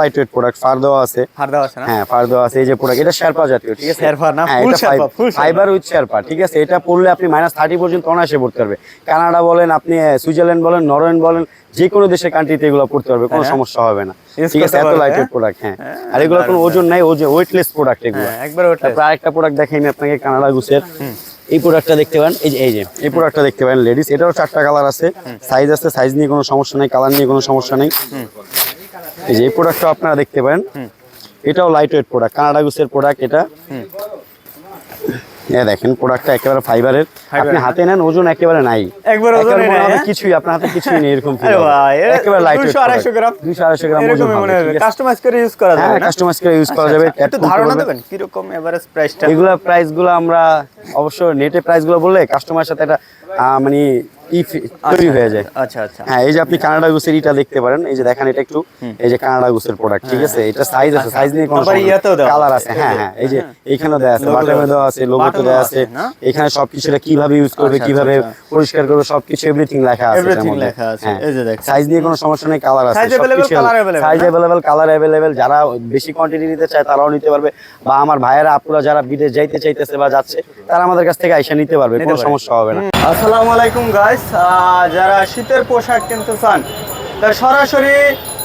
Light weight product fur দেওয়া আছে। Fur দেওয়া আছে না? হ্যাঁ ফার দেওয়া আছে এই যে প্রোডাক্ট এটা শেরপা জাতীয় ঠিক আছে? শেরপা না, হ্যাঁ, এটা sherpa, sherpa. Fibre with sherpa ঠিক আছে? এটা পড়লে আপনি মাইনাস থার্টি পর্যন্ত অনায়াসে পড়তে পারবে। কানাডা বলেন আপনি সুইজারল্যান্ড বলেন নরওয়েন বলেন যে কোনো দেশের কান্ট্রিতে এগুলো পড়তে পারবে কোনো হ্যাঁ। সমস্যা হবে না। ঠিক আছে? এত লাইট হ্যাঁ? ওয়েট প্রোডাক্ট হ্যাঁ। হ্যাঁ, আর এগুলো কোনো ওজন নাই ওজন ওয়েটলেস প্রোডাক্ট এগুলো। হ্যাঁ একবার তারপর আরেকটা প্রোডাক্ট দেখাই আমি আপনাকে কানাডা গুসের এই প্রোডাক্টটা দেখতে পারেন এই যে এই যে এই প্রোডাক্টটা দেখতে পারেন লেডিস এটারও চারটা কালার আছে। সাইজ আছে সাইজ নিয়ে কোনো সমস্যা নেই কালার নিয়ে কোনো সমস্যা নেই। এই যে এই প্রোডাক্টটা আপনারা দেখতে পারেন এটাও লাইট ওয়েট প্রোডাক্ট কানাডা গুসের প্রোডাক্ট এটা। দেখেন প্রোডাক্টটা একেবারে ফাইবারের আপনি হাতে নেন ওজন একেবারে নাই। একবার নাই, হ্যাঁ? কিছুই আপনার হাতে কিছুই নেই এরকম feel আরে হবে। ভাই, এ একেবারে লাইট 200 আড়াইশো গ্রাম? 250 গ্রাম ওজন হবে হবে ঠিক আছে? কাস্টমাইজ করে ইউজ করা হ্যাঁ যাবে না? কাস্টমাইজ করে ইউজ করা আচ্ছা, যাবে আচ্ছা। একটু ধারণা দেবেন কীরকম এভারেজ প্রাইসটা এগুলা প্রাইসগুলো আমরা অবশ্য নেটে প্রাইসগুলো বললে কাস্টমার সাথে একটা মানে তৈরি হয়ে যায়। আচ্ছা আচ্ছা হ্যাঁ এই যে আপনি কানাডা গুসের এটা দেখতে পারেন এই যে দেখেন এটা একটু এই যে কানাডা গুসের প্রোডাক্ট ঠিক আছে? এটা সাইজ আছে সাইজ নিয়ে কোনো কালার আছে। হ্যাঁ হ্যাঁ এই যে আছে দেওয়া আছে লোগোতে আছে, এখানে সবকিছু কীভাবে ইউজ করবে আচ্ছা, কীভাবে আচ্ছা, পরিষ্কার করবে সবকিছু এভরিথিং লেখা আছে Everything লেখা আছে, এই যে দেখছেন। সাইজ নিয়ে কোনো সমস্যা নেই কালার আছে সাইজ? কালার অ্যাভেলেবেল যারা বেশি কোয়ান্টিটি নিতে চায় তারাও নিতে পারবে। বা আমার ভাইয়েরা আপুরা যারা বিদেশ যাইতে চাইতেছে বা যাচ্ছে তারা আমাদের কাছ থেকে আইসা নিতে পারবে কোনো সমস্যা হবে না। আসসালামু আলাইকুম গাইস যারা শীতের পোশাক কিনতে চান, তা সরাসরি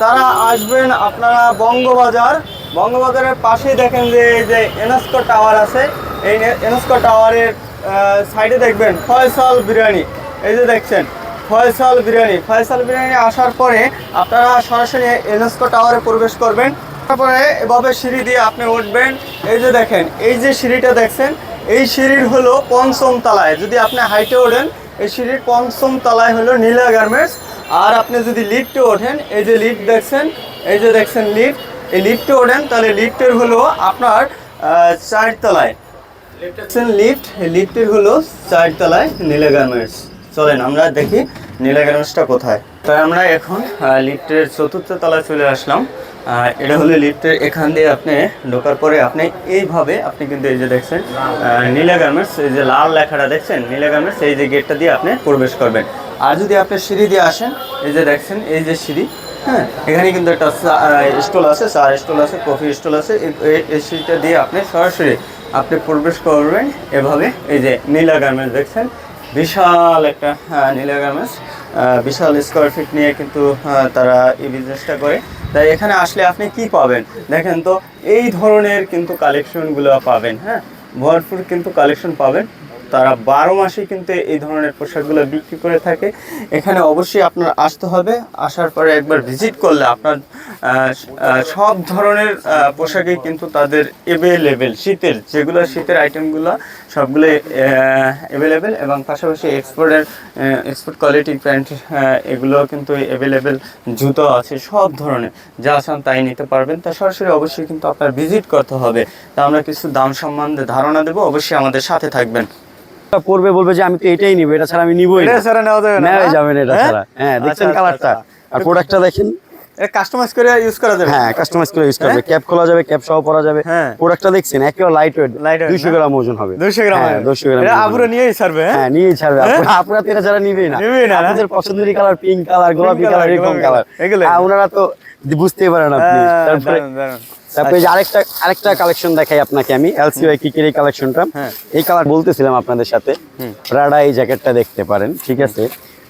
তারা আসবেন আপনারা বঙ্গবাজার। বঙ্গবাজারের পাশেই দেখেন যে, এই যে এনস্কো টাওয়ার আছে, এই এনস্কো টাওয়ারের সাইডে দেখবেন ফয়সাল বিরিয়ানি। এই যে দেখছেন, ফয়সাল বিরিয়ানি। ফয়সাল বিরিয়ানি আসার পরে আপনারা সরাসরি এনস্কো টাওয়ারে প্রবেশ করবেন। তারপরে এভাবে সিঁড়ি দিয়ে আপনি উঠবেন। এই যে দেখেন, এই যে সিঁড়িটা দেখছেন এই সিঁড়ির হলো পঞ্চম তলায়। যদি আপনি হাইটে ওঠেন এই সিঁড়ির পঞ্চম তলায় হলো নীলা গার্মেন্টস। আর আপনি যদি লিফটে ওঠেন এই যে লিফট দেখছেন এই যে দেখছেন লিফট এই লিফটে ওঠেন তাহলে লিফটের হলো আপনার আহ, চার তলায়। দেখছেন লিফট লিফটের হলো চার তলায় নীলা গার্মেন্টস। চলেন আমরা দেখি নীলা গার্মেন্টসটা কোথায়। তাই আমরা এখন লিফটের চতুর্থ তলায় চলে আসলাম। আহ, এটা হলো লিফটের এখান দিয়ে আপনি ঢোকার পরে আপনি এইভাবে আপনি কিন্তু এই যে দেখছেন নীলা গার্মেন্টস এই যে লাল লেখাটা দেখছেন নীলা গার্মেন্টস এই যে গেটটা দিয়ে আপনি প্রবেশ করবেন। আর যদি আপনি সিঁড়ি দিয়ে আসেন এই যে দেখছেন এই যে সিঁড়ি হ্যাঁ এখানে কিন্তু একটা স্টল আছে চা স্টল আছে কফি স্টল আছে এই- সিঁড়িটা দিয়ে আপনি সরাসরি আপনি প্রবেশ করবেন এভাবে এই যে নীলা গার্মেন্টস দেখছেন বিশাল একটা নীলা গার্মেন্টস বিশাল স্কোয়ার ফিট নিয়ে কিন্তু তারা এই বিজনেসটা করে। তাই এখানে আসলে আপনি কি পাবেন? দেখেন তো, এই ধরনের কিন্তু কালেকশনগুলো পাবেন হ্যাঁ? ভরপুর কিন্তু কালেকশন পাবেন। তারা বারো মাসে কিন্তু এই ধরনের পোশাকগুলো বিক্রি করে থাকে। এখানে অবশ্যই আপনার আসতে হবে। আসার পরে একবার ভিজিট করলে আপনার সব ধরনের পোশাকই কিন্তু তাদের এভেলেবেল শীতের, যেগুলো শীতের আইটেমগুলো সবগুলো অ্যাভেলেবেল এবং পাশাপাশি এক্সপোর্টের এক্সপোর্ট কোয়ালিটি প্যান্ট এগুলো কিন্তু অ্যাভেলেবেল জুতো আছে, সব ধরনের, যা চান তাই নিতে পারবেন। তা সরাসরি অবশ্যই কিন্তু আপনার ভিজিট করতে হবে। তা আমরা কিছু দাম সম্বন্ধে ধারণা দেবো, অবশ্যই আমাদের সাথে থাকবেন। পড়বে বলবে যে আমি তো এটাই নিবো এটা ছাড়া আমি নিবই এটা ছাড়া নেওয়া যাবে নেওয়া যাবে না এটা ছাড়া। হ্যাঁ দেখছেন আচ্ছা, কালারটা? আচ্ছা, আর প্রোডাক্টটা দেখেন? এটা কাস্টমাইজ করে ইউজ করা যাবে। হ্যাঁ কাস্টমাইজ করে ইউজ করবে ক্যাপ খোলা যাবে ক্যাপ সহ পরা যাবে। হ্যাঁ। প্রোডাক্টটা দেখছেন একেবারে লাইট ওয়েট Light weight, 200 গ্রাম ওজন হবে। 200 গ্রাম হ্যাঁ 200 গ্রাম এটা ওজন নিয়েই ছাড়বে হ্যাঁ? হ্যাঁ নিয়েই তো এটা নিবেই না। নিবেই না, না? আপনাদের পছন্দের কালার পিঙ্ক কালার গোলাপি কালার এরকম কালার হ্যাঁ ওনারা তো বুঝতেই পারেন আপনি হ্যাঁ, তারপরে। তারপরে আরেকটা আরেকটা কালেকশন দেখাই আপনাকে আমি এলসিওয়াই কিকের এই কালেকশনটা হ্যাঁ। এই কালার বলতেছিলাম আপনাদের সাথে। প্রাডা এই জ্যাকেটটা দেখতে পারেন ঠিক আছে?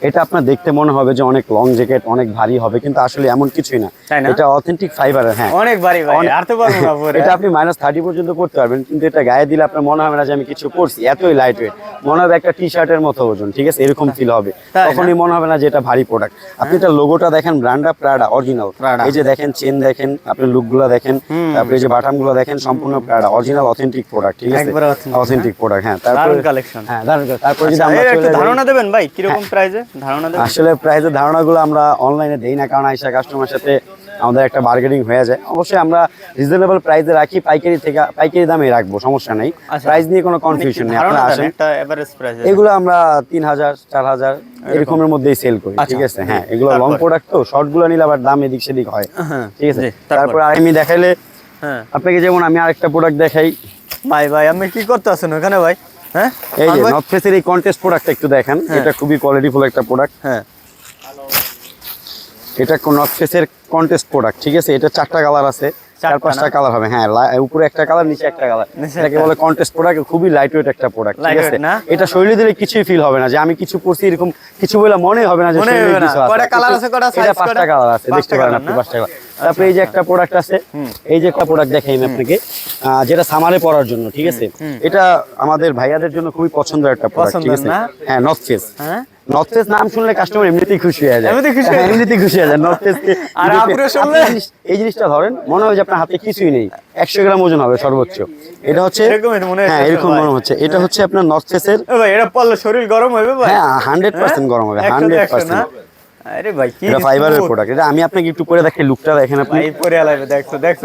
এটা আপনার দেখতে মনে হবে যে অনেক লং জ্যাকেট অনেক ভারী হবে কিন্তু আসলে এমন কিছুই না। এটা অথেন্টিক ফাইবারের হ্যাঁ। অনেক বাড়ি ভাই আর তো পারব না পরে। এটা আপনি মাইনাস থার্টি পর্যন্ত করতে পারবেন কিন্তু এটা গায়ে দিলে আপনার মনে হবে না যে আমি কিছু করছি এতই লাইট ওয়েট মনে হবে একটা টি শার্টের মতো ওজন ঠিক আছে? এরকম ফিল হবে। তখনই মনে হবে না যে এটা ভারী প্রোডাক্ট আপনি এটা লোগোটা দেখেন ব্র্যান্ডটা প্রাডা অরিজিনাল। এই যে দেখেন চেন দেখেন আপনি লুকগুলো দেখেন তারপরে এই যে বাটামগুলো দেখেন সম্পূর্ণ প্রাডা অরিজিনাল অথেন্টিক প্রোডাক্ট ঠিক আছে? অথেন্টিক প্রোডাক্ট হ্যাঁ তারপরে collection। হ্যাঁ দারুণ collection। যদি আচ্ছা, আমরা ধারণা দেবেন ভাই কীরকম প্রাইজে ধারণা আসলে প্রাইসের ধারণাগুলো আমরা অনলাইনে দেই না কারণ আইসা কাস্টমার সাথে আমাদের একটা বার্গেনিং হয়ে যায়। অবশ্যই আমরা রিজনেবল প্রাইসে রাখি পাইকারি থেকে পাইকারি দামে রাখব সমস্যা নেই। আচ্ছা। প্রাইস নিয়ে কোনো কনফিউশন নেই আপনারা আসেন। এগুলো আমরা তিন হাজার চার হাজার এরকমের মধ্যেই সেল করি আচ্ছা। ঠিক আছে? হ্যাঁ এগুলো লং প্রোডাক্ট তো শর্টগুলো নিলে আবার দাম এদিক সেদিক হয় হ্যাঁ, ঠিক আছে? তারপর? তারপর আমি দেখাইলে হ্যাঁ। আপনাকে যেমন আমি আরেকটা প্রোডাক্ট দেখাই। ভাই ভাই আপনি কি করতে আছেন ওখানে ভাই? হ্যাঁ? এই যে আর ভাই? নর্থ ফেসের এই কন্টেস্ট প্রোডাক্টটা একটু দেখেন। এটা খুবই কোয়ালিটিফুল একটা প্রোডাক্ট হ্যাঁ। এটা নর্থ ফেসের কন্টেস্ট প্রোডাক্ট ঠিক আছে? এটা চারটা কালার আছে। চার পাঁচটা কালার হবে হ্যাঁ উপরে একটা কালার নিচে একটা কালার এটাকে বলে কন্টেস্ট প্রোডাক্ট খুবই লাইট ওয়েট একটা প্রোডাক্ট ঠিক আছে? এটা শৈলী দিলে কিছুই ফিল হবে না যে আমি কিছু পরছি এরকম কিছু বলে মনে হবে না যে মনে শরীরে। কিছু আছে। colour আছে, এটা size, পাঁচটা? কালার আছে দেখতে পারেন আপনি পাঁচটা কালার তারপরে এই যে একটা প্রোডাক্ট আছে এই যে একটা প্রোডাক্ট দেখাই আমি আপনাকে যেটা সামারে পরার জন্য ঠিক আছে? এটা আমাদের ভাইয়াদের জন্য খুবই পছন্দের একটা প্রোডাক্ট ঠিক আছে? হ্যাঁ নর্থ ফেস হ্যাঁ? নর্থেস নাম শুনলে কাস্টমার এমনিতেই খুশি হয়ে যায়। এমনিতেই খুশি এমনিতেই খুশি হয়ে যায় নর্থেস আর আপুরে শুনলে? এই জিনিসটা ধরেন মনে হয় যে আপনার হাতে কিছুই নেই। 100 গ্রাম ওজন হবে সর্বোচ্চ। এটা হচ্ছে এরকম মনে হ্যাঁ এরকম মনে হচ্ছে। এটা হচ্ছে আপনার নর্থেসের ভাই এটা পড়লে শরীর গরম হবে ভাই। হ্যাঁ 100% গরম হবে 100% আরে ভাই কি এটা ফাইবারের প্রোডাক্ট এটা আমি আপনাকে একটু পরে দেখে লুকটা দেখেন আপনি। ভাই পরে আলাইবে দেখছ দেখছ।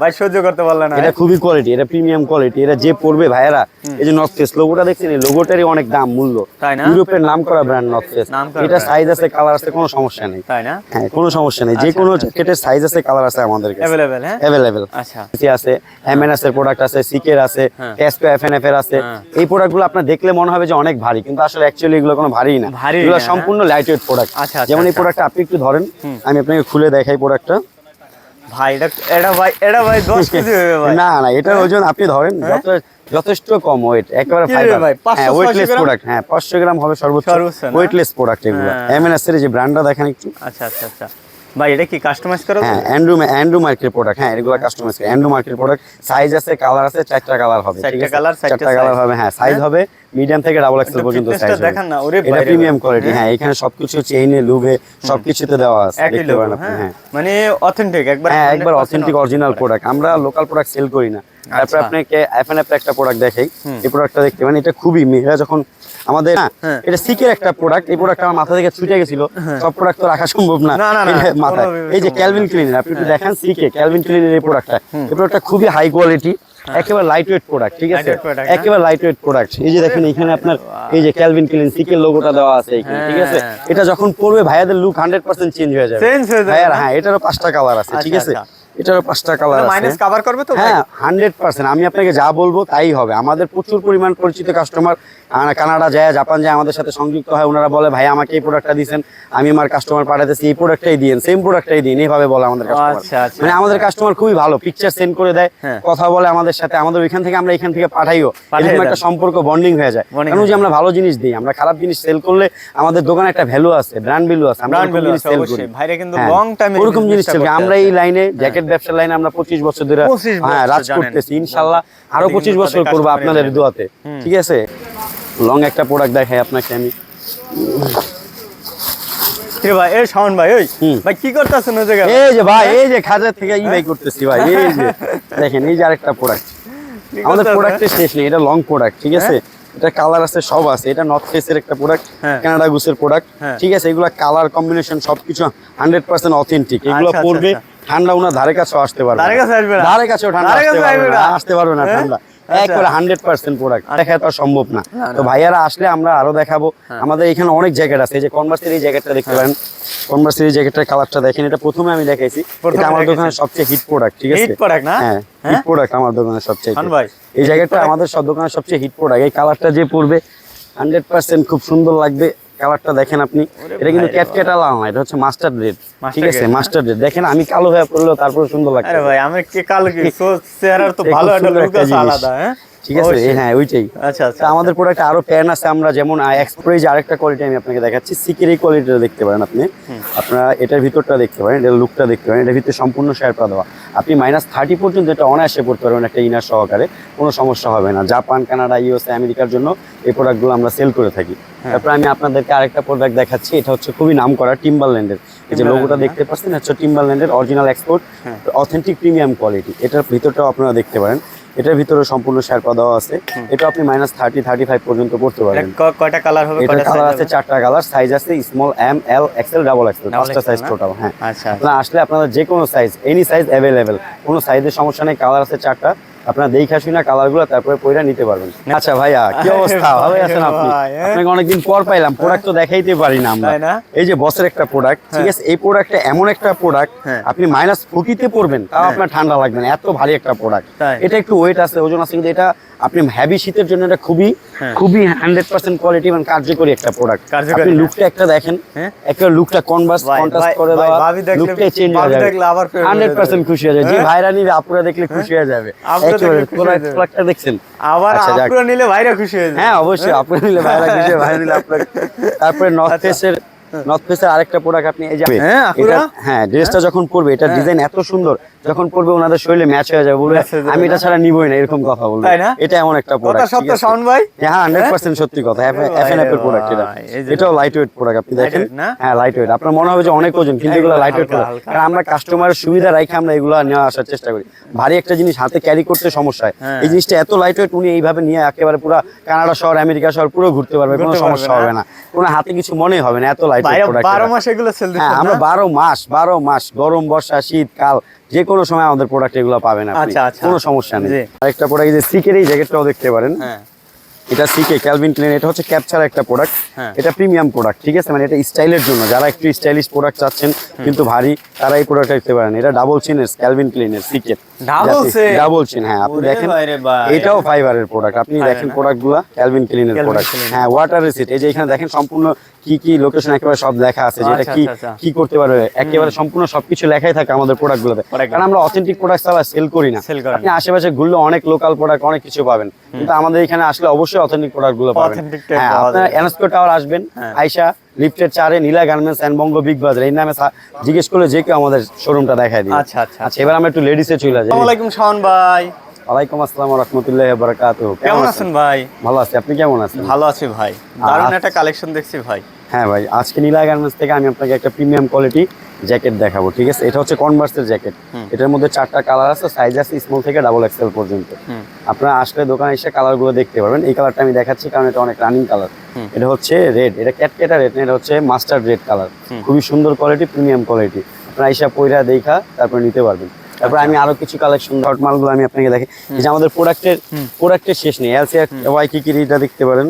ভাই সহ্য করতে পারলে না। এটা খুবই কোয়ালিটি এটা প্রিমিয়াম কোয়ালিটি এটা যে পড়বে ভাইয়েরা এই যে নর্থ ফেস লোগোটা দেখছেন এই লোগোটারই অনেক দাম মূল্য। তাই না? ইউরোপের নাম করা ব্র্যান্ড নর্থ ফেস এটা সাইজ আছে কালার আছে কোনো সমস্যা নেই। তাই না? হ্যাঁ কোনো সমস্যা নেই। যে আচ্ছা, কোনো আচ্ছা। জ্যাকেটের সাইজ আছে কালার আছে আমাদের কাছে। হ্যাঁ? আচ্ছা। আছে এমএনএস এর প্রোডাক্ট আছে সিকের আছে হ্যাঁ। টেসপো এফএনএফ এর আছে। এই প্রোডাক্টগুলো আপনার দেখলে মনে হবে যে অনেক ভারী কিন্তু আসলে অ্যাকচুয়ালি এগুলো কোনো ভারী না। ভারী এগুলো সম্পূর্ণ লাইট ওয়েট প্রোডাক্ট আচ্ছা, আচ্ছা, যেমন এই প্রোডাক্ট প্রোডাক্টটা আপনি একটু ধরেন আমি আপনাকে খুলে দেখাই প্রোডাক্টটা ভাই এটা এটা ভাই এটা ভাই দশ কেজি হবে ভাই। না না এটার ওজন আপনি ধরেন যত- যথেষ্ট কম ওয়েট একেবারে ফাইবার হ্যাঁ ওয়েটলেস প্রোডাক্ট হ্যাঁ 500 গ্রাম হবে সর্বোচ্চ ওয়েটলেস প্রোডাক্ট এগুলো। হ্যাঁ। এমএনএস এর যে ব্র্যান্ডটা দেখেন একটু। আচ্ছা আচ্ছা আচ্ছা। ভাই এটা কি কাস্টমাইজ করা হ্যাঁ অ্যান্ড্রু অ্যান্ড্রু মার্কেট প্রোডাক্ট হ্যাঁ এগুলো কাস্টমাইজ করে। অ্যান্ড্রু মার্কেট প্রোডাক্ট সাইজ আছে কালার আছে চারটা কালার হবে চারটা আছে? চারটা চারটা কালার হবে হ্যাঁ সাইজ হবে মিডিয়াম থেকে ডাবল এক্সেল পর্যন্ত সাইজ হবে। দেখান না, ওরে এটা প্রিমিয়াম। কোয়ালিটি হ্যাঁ? এখানে সবকিছু চেইনে লুভে সবকিছুতে দেওয়া আছে দেখতে পারেন আপনি হ্যাঁ? হ্যাঁ। মানে অথেন্টিক একবার হ্যাঁ একবার অথেন্টিক অরিজিনাল প্রোডাক্ট আমরা লোকাল প্রোডাক্ট সেল করি না। তারপর আচ্ছা। আপনাকে এফএনএফ একটা প্রোডাক্ট দেখাই। এই প্রোডাক্টটা দেখতে মানে এটা খুবই মেয়েরা যখন আমাদের হ্যাঁ। এটা সিকের একটা প্রোডাক্ট এই প্রোডাক্ট আমার মাথা থেকে ছুটে গেছিল। সব প্রোডাক্ট তো রাখা সম্ভব না। মাথায়। এই যে ক্যালভিন ক্লিনের আপনি একটু দেখেন সিকে ক্যালভিন ক্লিনের এই প্রোডাক্টটা এই প্রোডাক্টটা খুবই হাই কোয়ালিটি একেবারে লাইট ওয়েট প্রোডাক্ট ঠিক আছে? হ্যাঁ। হ্যাঁ? একেবারে লাইট ওয়েট প্রোডাক্ট এই যে দেখেন এখানে আপনার এই যে ক্যালভিন ক্লিন সিকের লোগোটা দেওয়া আছে এখানে ঠিক আছে? হ্যাঁ। এটা যখন পরবে ভাইয়াদের লুক হান্ড্রেড পার্সেন্ট চেঞ্জ হয়ে যাবে। হয়ে ভাইয়ার হ্যাঁ এটারও পাঁচটা কালার আছে ঠিক আচ্ছা, আছে? আচ্ছা। এটারও পাঁচটা কালার মাইনাস কভার করবে তো হ্যাঁ হান্ড্রেড পার্সেন্ট আমি আপনাকে যা বলব তাই হবে। আমাদের প্রচুর পরিমাণ পরিচিত কাস্টমার কানাডা যায় জাপান যায় আমাদের সাথে সংযুক্ত হয়। ওনারা বলে ভাই আমাকে এই প্রোডাক্টটা দিয়েছেন। আমি আমার কাস্টমার পাঠাতেছি। এই প্রোডাক্টটাই দিন সেম প্রোডাক্টটাই দিন এইভাবে বলে আমাদের কাস্টমার আচ্ছা, আচ্ছা, মানে আমাদের কাস্টমার খুবই ভালো। পিকচার সেন্ড করে দেয় হ্যাঁ। কথা বলে আমাদের সাথে। আমাদের ওইখান থেকে আমরা এখান থেকে পাঠাইও। এরকম একটা সম্পর্ক বন্ডিং হয়ে যায়। কারণ যে আমরা ভালো জিনিস দিই। আমরা খারাপ জিনিস সেল করলে আমাদের দোকানে একটা ভ্যালু আছে ব্র্যান্ড ভ্যালু আছে। আমরা জিনিস সেল করি। ভাইরা কিন্তু হ্যাঁ, ওরকম জিনিস সেল আমরা এই লাইনে জ্যাকেট ব্যবসার লাইনে আমরা পঁচিশ বছর ধরে হ্যাঁ রাজ করতেছি ইনশাল্লাহ। আরও পঁচিশ বছর করব আপনাদের দোয়াতে। ঠিক আছে? লং একটা প্রোডাক্ট দেখাই আপনাকে আমি। ভাই এই শাওন ভাই ওই। ভাই কি করতেছেন ওই জায়গায়? এই যে ভাই এই যে খাজার থেকে ই বাই করতেছি ভাই এই যে। দেখেন এই যে আরেকটা প্রোডাক্ট আমাদের করতেছেন? প্রোডাক্টের শেষ নেই এটা লং প্রোডাক্ট ঠিক আছে? এটা কালার আছে সব আছে। এটা নর্থ ফেসের একটা প্রোডাক্ট। কানাডা গুসের প্রোডাক্ট। ঠিক আছে? এগুলো কালার কম্বিনেশন সবকিছু হান্ড্রেড পার্সেন্ট অথেন্টিক এগুলো আচ্ছা। ঠান্ডা উনার ধারে কাছে আসতে পারবে ধারে কাছে আসবে না? ধারে কাছেও ঠান্ডা আসতে পারবে না? আসতে পারবে না হ্যাঁ? ঠান্ডা। আচ্ছা। একবারে হান্ড্রেড পার্সেন্ট প্রোডাক্ট দেখা তো সম্ভব না। তো ভাইয়ারা আসলে আমরা আরও দেখাবো। হ্যাঁ। আমাদের এখানে অনেক জ্যাকেট আছে। এই যে কনভার্সের এই জ্যাকেটটা দেখতে পারেন। কনভার্সের এই জ্যাকেটের কালারটা দেখেন। এটা প্রথমে আমি দেখাইছি। এটা আমার। দোকানের সবচেয়ে হিট প্রোডাক্ট ঠিক আছে? না? হ্যাঁ হ্যাঁ? হিট প্রোডাক্ট আমার দোকানের সবচেয়ে খান ভাই, এই জ্যাকেটটা আমাদের সব দোকানের সবচেয়ে হিট প্রোডাক্ট এই কালারটা যে পরবে হান্ড্রেড পার্সেন্ট খুব সুন্দর লাগবে। কালারটা দেখেন আপনি এটা কিন্তু ক্যাটকেটা লাল না এটা হচ্ছে মাস্টার রেড ঠিক আছে? Master red. দেখেন আমি কালো হয়ে পড়ল তারপর সুন্দর লাগছে আরে ভাই আমি কি কালো কি? সো চেহারা তো ভালো একটা লুক আছে আলাদা হ্যাঁ? ঠিক আছে? হ্যাঁ ওইটাই। আচ্ছা আচ্ছা আমাদের প্রোডাক্টে আরও প্যান আছে আমরা যেমন এক্সপ্রে যে আরেকটা কোয়ালিটি আমি আপনাকে দেখাচ্ছি। সিকের এই কোয়ালিটিটা দেখতে পারেন আপনি। আপনারা এটার ভিতরটা দেখতে পারেন এটার লুকটা দেখতে পারেন এটার ভিতরে সম্পূর্ণ শেয়ার দেওয়া। আপনি মাইনাস থার্টি পর্যন্ত এটা অনায়াসে পড়তে পারবেন একটা ইনার সহকারে কোনো সমস্যা হবে না। জাপান কানাডা ইউএসএ আমেরিকার জন্য এই প্রোডাক্টগুলো আমরা সেল করে থাকি। তারপর আমি আপনাদেরকে আরেকটা প্রোডাক্ট দেখাচ্ছি এটা হচ্ছে খুবই নাম করা টিম্বারল্যান্ডের এই যে লোগোটা Timberland, দেখতে পাচ্ছেন হচ্ছে টিম্বারল্যান্ডের অরিজিনাল এক্সপোর্ট হ্যাঁ। অথেন্টিক প্রিমিয়াম কোয়ালিটি এটার ভিতরটাও আপনারা দেখতে পারেন। এটার ভিতরে সম্পূর্ণ শেয়ার করা দেওয়া আছে। এটা আপনি মাইনাস থার্টি থার্টি ফাইভ পর্যন্ত করতে পারেন। কয়টা কালার হবে এটা কালার আছে চারটা কালার সাইজ আছে small M L XL double XL পাঁচটা সাইজ? টোটাল হ্যাঁ। আচ্ছা। আপনারা আসলে আপনাদের যে কোনো সাইজ এনি সাইজ অ্যাভেলেবেল কোনো সাইজের সমস্যা নেই কালার আছে চারটা। আপনারা দেখা না কালারগুলো তারপরে পয়রা নিতে পারবেন। আচ্ছা ভাইয়া কি অবস্থা? ভালো আছেন আপনি? হ্যাঁ? আপনাকে অনেকদিন পর পাইলাম প্রোডাক্ট তো দেখাইতে পারি না আমরা। এই যে বসের একটা প্রোডাক্ট ঠিক আছে? এই প্রোডাক্টটা এমন একটা প্রোডাক্ট হ্যাঁ। আপনি মাইনাস ফুটিতে পড়বেন তাও আপনার ঠান্ডা লাগবে না এত ভারী একটা প্রোডাক্ট এটা একটু ওয়েট আছে ওজন আছে কিন্তু এটা আপনি হেভি শীতের জন্য এটা খুবই হ্যাঁ। খুবই হান্ড্রেড পার্সেন্ট কোয়ালিটি এবং কার্যকরী একটা প্রোডাক্ট কার্যকরী, আপনি হ্যাঁ। লুকটা একটা দেখেন হ্যাঁ। একটা লুকটা কনভার্স কন্ট্রাস্ট করে দেওয়া লুকটাই চেঞ্জ হয়ে যাবে আবার হান্ড্রেড পার্সেন্ট খুশি হয়ে যাবে যে হ্যাঁ? ভাইরা নিবে আপুরা দেখলে খুশি হয়ে যাবে আপুরা হয়ে। প্রোডাক্টটা দেখছেন আবার আচ্ছা, আপুরা নিলে ভাইরা খুশি হয়ে যাবে হ্যাঁ অবশ্যই আপনার নিলে ভাইরা খুশি ভাইরা নিলে আপনার তারপরে নর্থ আচ্ছা। ফেসের নর্থ ফেসের আরেকটা প্রোডাক্ট আপনি এই যে হ্যাঁ, এটা- হ্যাঁ ড্রেসটা যখন পরবে এটা ডিজাইন এত সুন্দর যখন পরবে ওনাদের শরীরে ম্যাচ হয়ে যাবে বলবে হয়ে আমি এটা ছাড়া নিবই না এরকম কথা বলবে। এটা এমন একটা প্রোডাক্ট সত্য শাওন ভাই? হ্যাঁ হান্ড্রেড পার্সেন্ট সত্যি কথা ভাই এফএনএফ এর প্রোডাক্ট এটা। এটাও লাইট ওয়েট প্রোডাক্ট আপনি দেখেন? হ্যাঁ লাইট ওয়েট আপনার মনে হবে যে অনেক ওজন কিন্তু এগুলো লাইট ওয়েট। কারণ আমরা কাস্টমারের সুবিধা রাখে আমরা এগুলো নেওয়া আসার চেষ্টা করি। ভারী একটা জিনিস হাতে ক্যারি করতে সমস্যা হয়। হ্যাঁ। এই জিনিসটা এত লাইট ওয়েট উনি এইভাবে নিয়ে একেবারে পুরো কানাডা শহর আমেরিকা শহর পুরো ঘুরতে পারবে কোনো সমস্যা হবে না। কোনো হাতে কিছু মনেই হবে না এত লাইট মাস এগুলো সেল হ্যাঁ আমরা বারো মাস বারো মাস গরম বর্ষা শীত কাল যে কোনো সময় আমাদের প্রোডাক্ট এগুলো পাবেন আপনি। আচ্ছা, আচ্ছা। কোনো সমস্যা নেই। জি। আরেকটা প্রোডাক্ট যে সিকের এই জ্যাকেটটাও দেখতে পারেন। হ্যাঁ। এটা সিকে ক্যালভিন ক্লিন এটা হচ্ছে ক্যাপচার একটা প্রোডাক্ট হ্যাঁ। এটা প্রিমিয়াম প্রোডাক্ট ঠিক আছে? মানে এটা স্টাইলের জন্য যারা একটু স্টাইলিশ প্রোডাক্ট চাচ্ছেন কিন্তু ভারী তারা এই প্রোডাক্ট দেখতে পারেন। এটা ডাবল চিনের ক্যালভিন ক্লিনের সিকে। ডাবল চিন হ্যাঁ আপনি দেখেন এটাও ফাইবারের প্রোডাক্ট আপনি দেখেন না? প্রোডাক্টগুলা ক্যালভিন ক্লিনের প্রোডাক্ট। হ্যাঁ ওয়াটার রিসিট এই যে এখানে দেখেন সম্পূর্ণ কি কি লোকেশন একেবারে সব লেখা আছে যেটা আচ্ছা, কি আচ্ছা, আচ্ছা। কি করতে পারবে? একেবারে সম্পূর্ণ সবকিছু লেখাই থাকে আমাদের প্রোডাক্ট গুলোতে কারণ আমরা অথেন্টিক প্রোডাক্ট ছাড়া সেল করি না। আপনি আশেপাশে ঘুরলে অনেক লোকাল প্রোডাক্ট অনেক কিছু পাবেন। কিন্তু আমাদের এখানে আসলে অবশ্যই অথেন্টিক প্রোডাক্টগুলো পাবেন হ্যাঁ আপনারা এনস্কো টাওয়ার আসবেন। আইসা লিফটের চারে Nila garments and Banga Big Bazaar এই নামে জিজ্ঞেস করলে যে কেউ আমাদের শোরুমটা দেখায় আচ্ছা, আচ্ছা, আচ্ছা। এবার আমরা একটু লেডিসে চলে যাই। আসসালামু আলাইকুম শাওন ভাই। ওয়ালাইকুম আসসালাম রহমতুল্লাহ বারাকাত কেমন আছেন? ভাই? ভালো আছি। আপনি কেমন আছেন? ভালো আছি ভাই। দারুণ একটা কালেকশন দেখছি ভাই। হ্যাঁ ভাই আজকে নীলা গার্মেন্টস থেকে আমি আপনাকে একটা প্রিমিয়াম কোয়ালিটি জ্যাকেট দেখাবো ঠিক আছে? এটা হচ্ছে কনভার্সের জ্যাকেট এটার মধ্যে চারটা কালার আছে সাইজ আছে স্মল থেকে ডাবল এক্সেল পর্যন্ত। আপনারা আসলে দোকানে এসে কালারগুলো দেখতে পারবেন। এই কালারটা আমি দেখাচ্ছি কারণ এটা অনেক রানিং কালার এটা হচ্ছে রেড এটা ক্যাটকেটা রেড না এটা হচ্ছে মাস্টার্ড রেড কালার খুবই সুন্দর কোয়ালিটি প্রিমিয়াম কোয়ালিটি আপনারা এসে পয়রা দেখা তারপরে নিতে পারবেন। তারপর আমি আরও কিছু কালেকশন ডট মালগুলো আমি আপনাকে দেখি। যে আমাদের প্রোডাক্টের প্রোডাক্টের শেষ নেই। এলসি ওয়াই কি কি এটা দেখতে পারেন?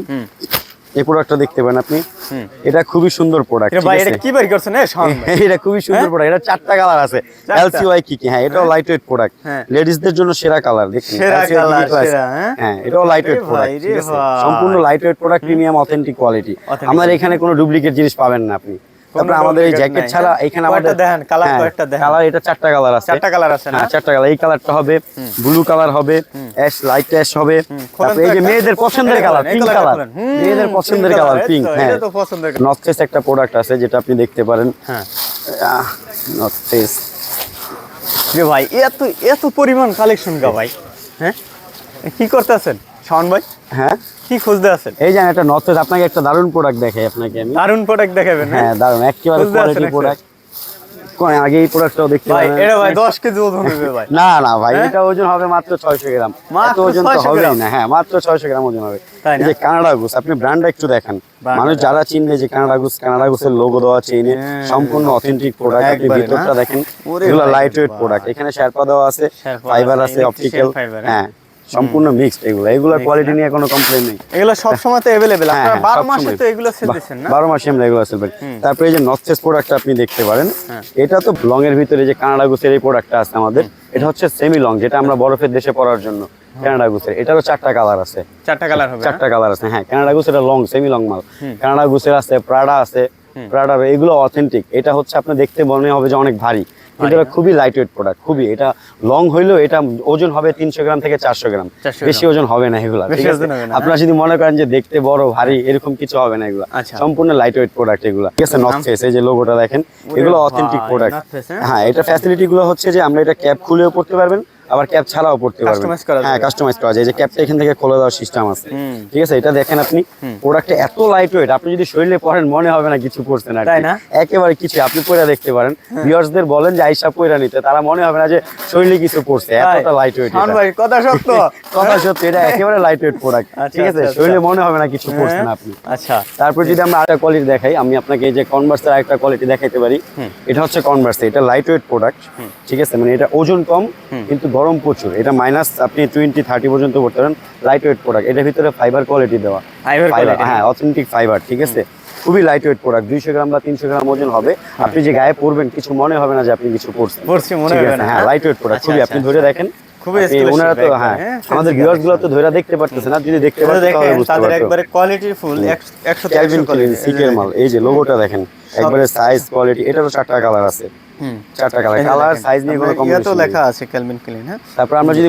এই প্রোডাক্টটা দেখতে পারেন আপনি। এটা খুবই সুন্দর প্রোডাক্ট এটা ভাই এটা কি বের করছেন? এটা খুবই সুন্দর প্রোডাক্ট এটা চারটা কালার আছে? এলসি ওয়াই কি কি হ্যাঁ এটাও লাইট ওয়েট প্রোডাক্ট হ্যাঁ। লেডিসদের জন্য সেরা কালার দেখুন। সেরা LCY colour, কি কি আছে? সেরা, হ্যাঁ? হ্যাঁ এটাও লাইট ওয়েট প্রোডাক্ট সম্পূর্ণ light weight product premium authentic quality আমাদের এখানে কোনো ডুপ্লিকেট জিনিস পাবেন না আপনি। তারপরে আমাদের এই জ্যাকেট ছাড়া হ্যাঁ? এখানে আমাদের দেখান, colour কয়টা দেখান? কালার এটা চারটা কালার আছে। চারটা কালার আছে না? হ্যাঁ চারটা কালার। এই কালারটা হবে ব্লু কালার হবে অ্যাশ লাইট অ্যাশ হবে। তারপরে এই যে মেয়েদের পছন্দের কালার পিঙ্ক কালার মেয়েদের পছন্দের কালার পিঙ্ক হ্যাঁ। এটা তো পছন্দের নর্থ ফেস একটা প্রোডাক্ট আছে যেটা আপনি দেখতে পারেন। হ্যাঁ। নর্থ ফেস যে ভাই এত এত পরিমাণ কালেকশন গা ভাই। হ্যাঁ? কি করতেছেন? শাওন ভাই? হ্যাঁ? কি খুঁজতে আছেন? এই যে একটা নর্থ আপনাকে একটা দারুণ প্রোডাক্ট দেখাই আপনাকে আমি। দারুণ প্রোডাক্ট দেখাবেন হ্যাঁ? হ্যাঁ দারুণ একেবারে কোয়ালিটি প্রোডাক্ট কোন আগে এই প্রোডাক্টটাও দেখতে ভাই এটা ভাই 10 কেজি ওজন হবে ভাই। না না ভাই হ্যাঁ? এটা ওজন হবে মাত্র 600 গ্রাম। মাত্র ওজন তো 600 হবেই না হ্যাঁ মাত্র 600 গ্রাম ওজন হবে। তাই এই যে কানাডা গুস আপনি ব্র্যান্ডটা একটু দেখেন। মানুষ যারা চিনবে যে কানাডা গুস কানাডা গুসের লোগো দেওয়া চেইনে হ্যাঁ। সম্পূর্ণ অথেন্টিক প্রোডাক্ট আপনি ভিতরটা দেখেন। এগুলো ভাই লাইট ওয়েট প্রোডাক্ট এখানে শেরপা দেওয়া আছে ফাইবার আছে, অপটিক্যাল হ্যাঁ। সম্পূর্ণ মিক্সড এগুলো এগুলোর কোয়ালিটি নিয়ে কোনো কমপ্লেন নেই এগুলো সব সময় তো अवेलेबल হ্যাঁ, আপনারা হ্যাঁ, 12 মাসে সবসময়। তো এগুলো সেল দিচ্ছেন না বারো মাসে আমরা এগুলো সেল করি তারপরে এই যে নর্থ ফেস প্রোডাক্টটা আপনি দেখতে পারেন হ্যাঁ। এটা তো লং এর ভিতরে যে কানাডা গুসের এই প্রোডাক্টটা আছে আমাদের এটা হচ্ছে সেমি লং যেটা আমরা বরফের দেশে পরার জন্য কানাডা গুসের এটারও চারটা কালার আছে চারটা কালার হবে না? চারটা কালার আছে হ্যাঁ কানাডা গুসের লং সেমি লং মাল কানাডা গুসের আছে প্রাডা আছে প্রাডা এগুলো অথেন্টিক এটা হচ্ছে আপনি দেখতে মনে হবে যে অনেক ভারী কিন্তু এটা খুবই লাইট ওয়েট প্রোডাক্ট খুবই। এটা লং হইলেও এটা ওজন হবে তিনশো গ্রাম থেকে চারশো গ্রাম। বেশি ওজন হবে না এগুলো ঠিক আছে? আপনারা যদি মনে করেন যে দেখতে বড় ভারী এরকম কিছু হবে না এগুলো। আচ্ছা। সম্পূর্ণ লাইট ওয়েট প্রোডাক্ট এগুলো। ঠিক আছে নর্থ ফেস এই যে লোগোটা দেখেন এগুলো অথেন্টিক প্রোডাক্ট হ্যাঁ? হ্যাঁ এটা ফ্যাসিলিটি গুলো হচ্ছে যে আমরা এটা ক্যাপ খুলেও পড়তে পারবেন। আবার ক্যাপ ছাড়াও পড়তে পারবেন। হ্যাঁ কাস্টমাইজ করা যায়। যে ক্যাপটা এখান থেকে খুলে দেওয়ার সিস্টেম আছে। ঠিক আছে এটা দেখেন আপনি প্রোডাক্টটা এত লাইট ওয়েট আপনি যদি শরীরে পরেন মনে হবে না কিছু পড়ছেন আর তাই না? একেবারে কিছু আপনি পয়রা দেখতে পারেন। ভিউয়ার্সদের বলেন যে আইসা পয়রা নিতে। তারা মনে হবে না যে শরীরে কিছু পড়ছে এতটা লাইট ওয়েট ভাই কথা সত্য। কথা সত্যি এটা একেবারে লাইট ওয়েট প্রোডাক্ট আচ্ছা, ঠিক আছে আচ্ছা, শরীরে মনে হবে না কিছু পড়ছেন হ্যাঁ? আপনি। আচ্ছা। তারপর যদি আমরা আরেকটা কোয়ালিটি দেখাই আমি আপনাকে এই যে কনভার্সের আরেকটা কোয়ালিটি দেখাইতে পারি। এটা হচ্ছে কনভার্স এটা লাইট ওয়েট প্রোডাক্ট ঠিক আছে মানে এটা ওজন কম কিন্তু গরম প্রচুর। এটা মাইনাস আপনি টোয়েন্টি থার্টি পর্যন্ত করতে পারেন। লাইট ওয়েট প্রোডাক্ট এটার ভিতরে ফাইবার কোয়ালিটি দেওয়া। ফাইবার হ্যাঁ অথেন্টিক ফাইবার ঠিক আছে? খুবই লাইট ওয়েট প্রোডাক্ট দুইশো গ্রাম বা তিনশো গ্রাম ওজন হবে। হ্যাঁ। আপনি যে গায়ে পরবেন কিছু মনে হবে না যে আপনি কিছু করছেন। পরছি মনে হবে না। হ্যাঁ লাইট ওয়েট প্রোডাক্ট খুবই আপনি হ্যাঁ, হ্যাঁ, ধরে দেখেন। আমাদের দেখেন একবারে আচ্ছা, সাইজ কোয়ালিটি আচ্ছা। এটারও চারটা কালার আছে। চারটা কালার কালার সাইজ নিয়ে কোনো কম্পিটিশন তো লেখা আছে ক্যালভিন ক্লিন হ্যাঁ তারপর আমরা যদি